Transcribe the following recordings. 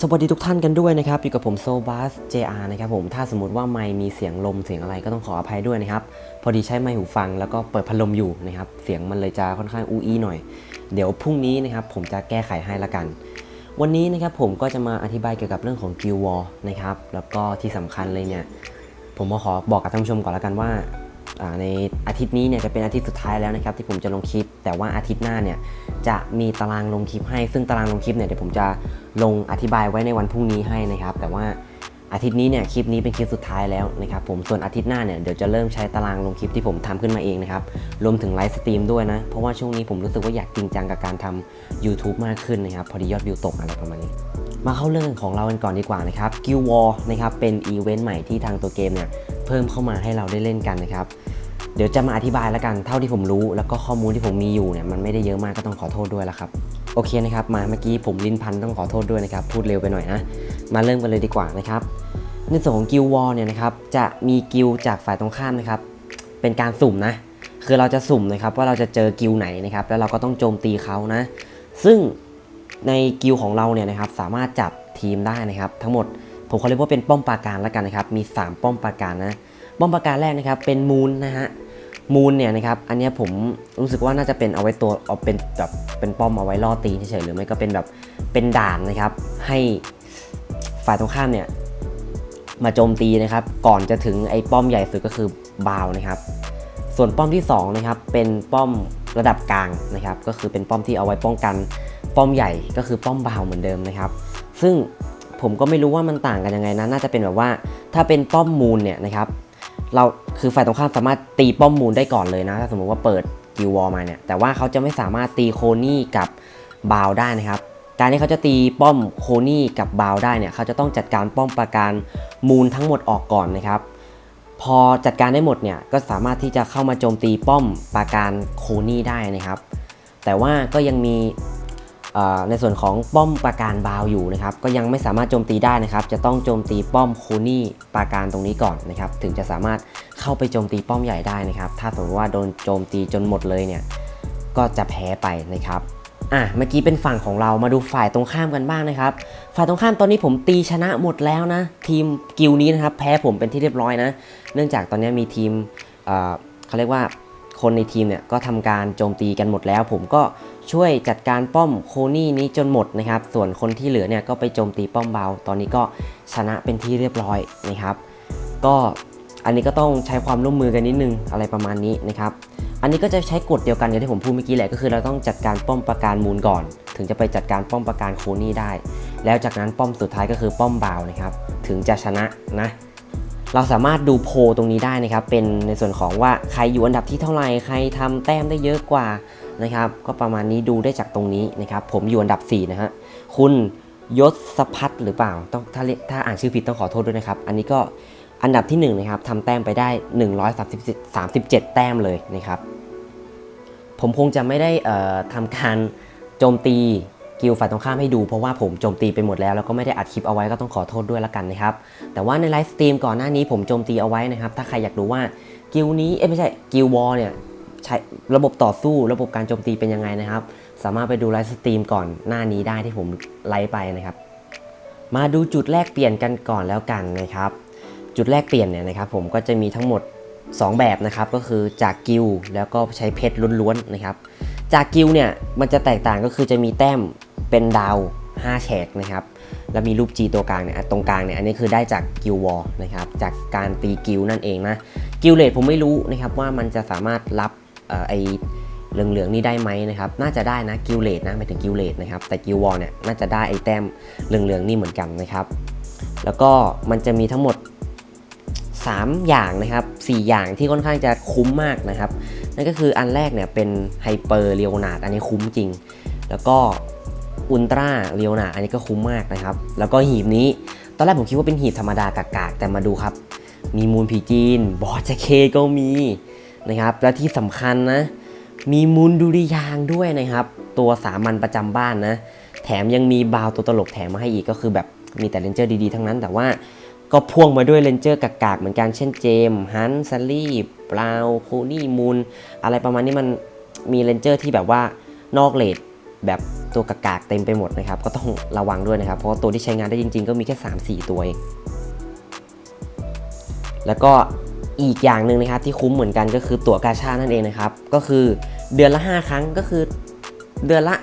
สวัสดีทุกท่านกันด้วยนะครับ อยู่กับผมโซบัส JR นะครับผม ถ้าสมมติว่าไมค์มีเสียงลมเสียงอะไรก็ต้องขออภัยด้วยนะครับ พอดีใช้ไมค์หูฟังแล้วก็เปิดพัดลมอยู่นะครับ เสียงมันเลยจะค่อนข้างอูอีหน่อย เดี๋ยวพรุ่งนี้นะครับผมจะแก้ไขให้ละกัน วันนี้นะครับผมก็จะมาอธิบายเกี่ยวกับเรื่องของ Guild War นะครับ แล้วก็ที่สำคัญเลยเนี่ย ผมขอบอกกับท่านผู้ชมก่อนละกันว่า ในอาทิตย์นี้เนี่ยจะเป็นอาทิตย์สุดท้ายแล้วนะครับที่ผมจะลงคลิป แต่ว่าอาทิตย์หน้าเนี่ยจะมีตารางลงคลิปให้ ซึ่งตารางลงคลิปเนี่ยเดี๋ยวผมจะลงอธิบายไว้ในวันพรุ่งนี้ให้นะครับ แต่ว่าอาทิตย์นี้เนี่ยคลิปนี้เป็นคลิปสุดท้ายแล้วนะครับผมส่วนอาทิตย์หน้าเนี่ยเดี๋ยวจะเริ่มใช้ตารางลงคลิปที่ผมทำขึ้นมาเองนะครับรวมถึงไลฟ์สตรีมด้วยนะ เพราะว่าช่วงนี้ผมรู้สึกว่าอยากจริงจังกับการทำ YouTube มากขึ้นนะครับพอดียอดวิวตกอะไรประมาณนี้ มาเข้าเรื่องของเรากันก่อนดีกว่านะครับ Guild War นะครับเป็นอีเวนต์ใหม่ที่ทางตัวเกมเนี่ย เพิ่มเข้ามาให้เราได้เล่นกันนะครับ เดี๋ยวจะมาอธิบายแล้วกันเท่าที่ผมรู้ แล้วก็ข้อมูลที่ผมมีอยู่เนี่ยมันไม่ได้เยอะมากก็ต้องขอโทษด้วยละครับโอเคนะครับมาเมื่อกี้ผมลิ้นพันต้องขอโทษด้วยนะครับพูดเร็วไปหน่อยนะมาเริ่มกันเลยดีกว่านะครับในส่วนของกิลวอลเนี่ยนะครับจะมีกิลจากฝ่ายตรงข้ามนะครับเป็นการสุ่มนะคือเราจะสุ่มนะครับว่าเราจะเจอกิลไหนนะครับแล้วเราก็ต้องโจมตีเขานะ ซึ่งในกิลของเราเนี่ยนะครับสามารถจัดทีมได้นะครับ ทั้งหมด ผมเขาเรียกว่าเป็นป้อมปราการแล้วกันนะครับ มี 3 ป้อมปราการนะ ป้อมปราการแรกนะครับ เป็นมูลนะฮะ มูลเนี่ยนะครับ อันนี้ผมรู้สึกว่าน่าจะเป็นเอาไว้ตัวเอาเป็นแบบเป็นป้อมเอาไว้ล่อตีเฉยๆหรือไม่ก็เป็นแบบเป็นด่านนะครับ ให้ฝ่ายตรงข้ามเนี่ยมาโจมตีนะครับ ก่อนจะถึงไอ้ป้อมใหญ่สุดก็คือบาวนะครับ ส่วนป้อมที่2นะครับ เป็นป้อมระดับกลางนะครับ ก็คือเป็นป้อมที่เอาไว้ป้องกันป้อมใหญ่ก็คือป้อมบาวเหมือนเดิมนะครับ ซึ่ง ผมก็ไม่รู้ว่ามันต่างกันยังไงนะน่าจะเป็นแบบว่า ถ้าเป็นป้อมมูลเนี่ยนะครับเราคือฝ่ายตรงข้ามสามารถตีป้อมมูลได้ก่อนเลยนะ ถ้าสมมติว่าเปิดกิววอลมาเนี่ยแต่ว่าเขาจะไม่สามารถตีโคนี่กับบาวได้นะครับการที่เขาจะตีป้อมโคนี่กับบาวได้เนี่ยเขาจะต้องจัดการป้อมปราการมูลทั้งหมดออกก่อนนะครับ พอจัดการได้หมดเนี่ยก็สามารถที่จะเข้ามาโจมตีป้อมปราการโคนี่ได้นะครับ แต่ว่าก็ยังมี ในส่วนของป้อมปราการบาวอยู่นะครับก็ยังไม่สามารถโจมตีได้นะครับจะต้องโจมตีป้อมโคนี่ปราการตรงนี้ก่อนนะครับถึงจะสามารถเข้าไปโจมตีป้อมใหญ่ได้นะครับถ้าสมมติว่าโดนโจมตีจนหมดเลยเนี่ยก็จะแพ้ไปนะครับอะเมื่อกี้เป็นฝั่งของเรามาดูฝ่ายตรงข้ามกันบ้างนะครับ ฝ่ายตรงข้ามตอนนี้ผมตีชนะหมดแล้วนะ ทีมกิลนี้นะครับแพ้ผมเป็นที่เรียบร้อยนะ เนื่องจากตอนนี้มีทีมเอ่อเขาเรียกว่าคนในทีมเนี่ยก็ทำการโจมตีกันหมดแล้ว ผมก็ ช่วยจัดการป้อมโคนี่นี้จนหมดนะครับ ส่วนคนที่เหลือเนี่ยก็ไปโจมตีป้อมเบา ตอนนี้ก็ชนะเป็นที่เรียบร้อยนะครับ ก็อันนี้ก็ต้องใช้ความร่วมมือกันนิดนึงอะไรประมาณนี้นะครับ อันนี้ก็จะใช้กฎเดียวกันอย่างที่ผมพูดเมื่อกี้แหละก็คือเราต้องจัดการป้อมปราการมูลก่อน ถึงจะไปจัดการป้อมปราการโคนี่ได้ แล้วจากนั้นป้อมสุดท้ายก็คือป้อมเบานะครับ ถึงจะชนะนะเราสามารถดูโพลตรงนี้ได้นะครับ เป็นในส่วนของว่าใครอยู่อันดับที่เท่าไหร่ใครทำแต้มได้เยอะกว่า นะครับ ก็ประมาณนี้ดูได้จากตรงนี้นะครับ ผมอยู่อันดับ 4 นะฮะ คุณยศพัฒหรือเปล่า ต้องถ้าถ้าอ่านชื่อผิดต้องขอโทษด้วยนะครับ อันนี้ก็อันดับที่ 1 นะครับทำแต้มไปได้ 137 แต้มเลยนะครับ ผมคงจะไม่ได้ทำการโจมตีกิลฝ่ายตรงข้ามให้ดูเพราะว่าผมโจมตีไปหมดแล้วแล้วก็ไม่ได้อัดคลิปเอาไว้ก็ต้องขอโทษด้วยละกันนะครับ แต่ว่าในไลฟ์สตรีมก่อนหน้านี้ผมโจมตีเอาไว้นะครับ ถ้าใครอยากดูว่ากิลนี้เอ้ไม่ใช่กิลวอลเนี่ย ใช้ระบบต่อสู้ระบบการโจมตีเป็นยังไงนะครับ สามารถไปดูไลฟ์สตรีมก่อนหน้านี้ได้ที่ผมไลฟ์ไปนะครับ มาดูจุดแรกเปลี่ยนกันก่อนแล้วกันนะครับ จุดแรกเปลี่ยนเนี่ยนะครับ ผมก็จะมีทั้งหมด 2 แบบนะครับ ก็คือจากกิลแล้วก็ใช้เพชรล้วนๆนะครับ จากกิลเนี่ยมันจะแตกต่างก็คือจะมีแต้มเป็นดาว5แฉกนะครับแล้วมีรูป G ตัวกลางเนี่ยตรงกลางเนี่ยอันนี้คือได้จากกิลวอลนะครับจากการตีกิลนั่นเองนะกิลเลดผมไม่รู้นะครับว่ามันจะสามารถรับ ไอเหลืองๆนี่ได้ไหมนะครับ น่าจะได้นะกิลเลดนะหมายถึงกิลเลดนะครับ แต่กิลวอลเนี่ยน่าจะได้ไอแต้มเหลืองๆนี่เหมือนกันนะครับ แล้วก็มันจะมีทั้งหมด 3 อย่างนะครับ 4 อย่างที่ค่อนข้างจะคุ้มมากนะครับ นั่นก็คืออันแรกเนี่ยเป็นไฮเปอร์เรียวนาดอันนี้คุ้มจริง แล้วก็อุลตร้าเรียวนาดอันนี้ก็คุ้มมากนะครับ แล้วก็หีบนี้ ตอนแรกผมคิดว่าเป็นหีบธรรมดากากๆแต่มาดูครับ มีมูลผีจีน บอสเคก็มี นะครับ และที่สำคัญนะ มีมูลดุริยางด้วยนะครับ ตัวสามัญประจำบ้านนะ แถมยังมีบาวตัวตลกแถมมาให้อีกก็คือแบบมีแต่เลนเจอร์ดีๆ ทั้งนั้น แต่ว่าก็พ่วงมาด้วยเลนเจอร์กากๆ เหมือนกันเช่นเจมส์ฮันซัลลี่บราวน์โคนี่มูลอะไรประมาณนี้มันมีเลนเจอร์ที่แบบว่านอกเลดแบบตัวกากๆเต็มไปหมดนะครับ ก็ต้องระวังด้วยนะครับ เพราะตัวที่ใช้งานได้จริง ๆ ก็มีแค่ 3-4 ตัวเองแล้วก็ อีกอย่างหนึ่งนะครับที่คุ้มเหมือนกันก็คือตั๋วกาชานั่นเองนะครับ ก็คือเดือนละ 5 ครั้งก็คือเดือนละ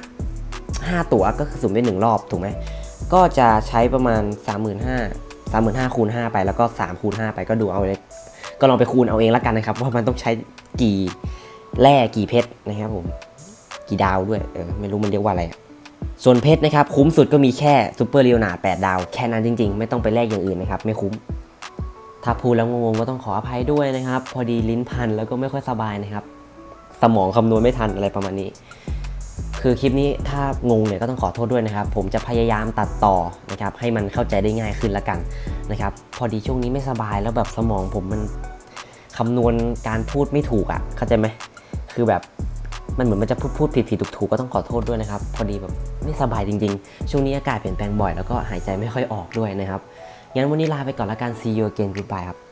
5 ตั๋วก็คือสุ่มได้หนึ่งรอบถูกไหมก็จะใช้ประมาณ 3 5 0 0 0 3 5 0 0 0คูณ5ไปแล้วก็3คูณ5ไปก็ดูเอาเลยก็ลองไปคูณเอาเองแล้วกันนะครับ ว่ามันต้องใช้กี่แร่กี่เพชรนะครับผมกี่ดาวด้วยเออไม่รู้มันเรียกว่าอะไร ส่วนเพชรนะครับ คุ้มสุดก็มีแค่ซูเปอร์เรียวนา8ดาว แค่นั้นจริง ๆ ไม่ต้องไปแลกอย่างอื่นนะครับ ไม่คุ้ม ถ้าพูดแล้วงงๆก็ต้องขออภัยด้วยนะครับ พอดีลิ้นพันแล้วก็ไม่ค่อยสบายนะครับ สมองคำนวณไม่ทันอะไรประมาณนี้ คือคลิปนี้ถ้างงเนี่ยก็ต้องขอโทษด้วยนะครับ ผมจะพยายามตัดต่อนะครับให้มันเข้าใจได้ง่ายขึ้นละกันนะครับ พอดีช่วงนี้ไม่สบายแล้วแบบสมองผมมันคำนวณการพูดไม่ถูกอะ่ะ เข้าใจไหมคือแบบมันเหมือนมันจะพูดพูดผิดผิดถูกถูกก็ต้องขอโทษด้วยนะครับ พอดีแบบไม่สบายจริง ๆ ช่วงนี้อากาศเปลี่ยนแปลงบ่อยแล้วก็หายใจไม่ค่อยออกด้วยนะครับ งั้นวันนี้ลาไปก่อนละกัน see you again goodbye ครับ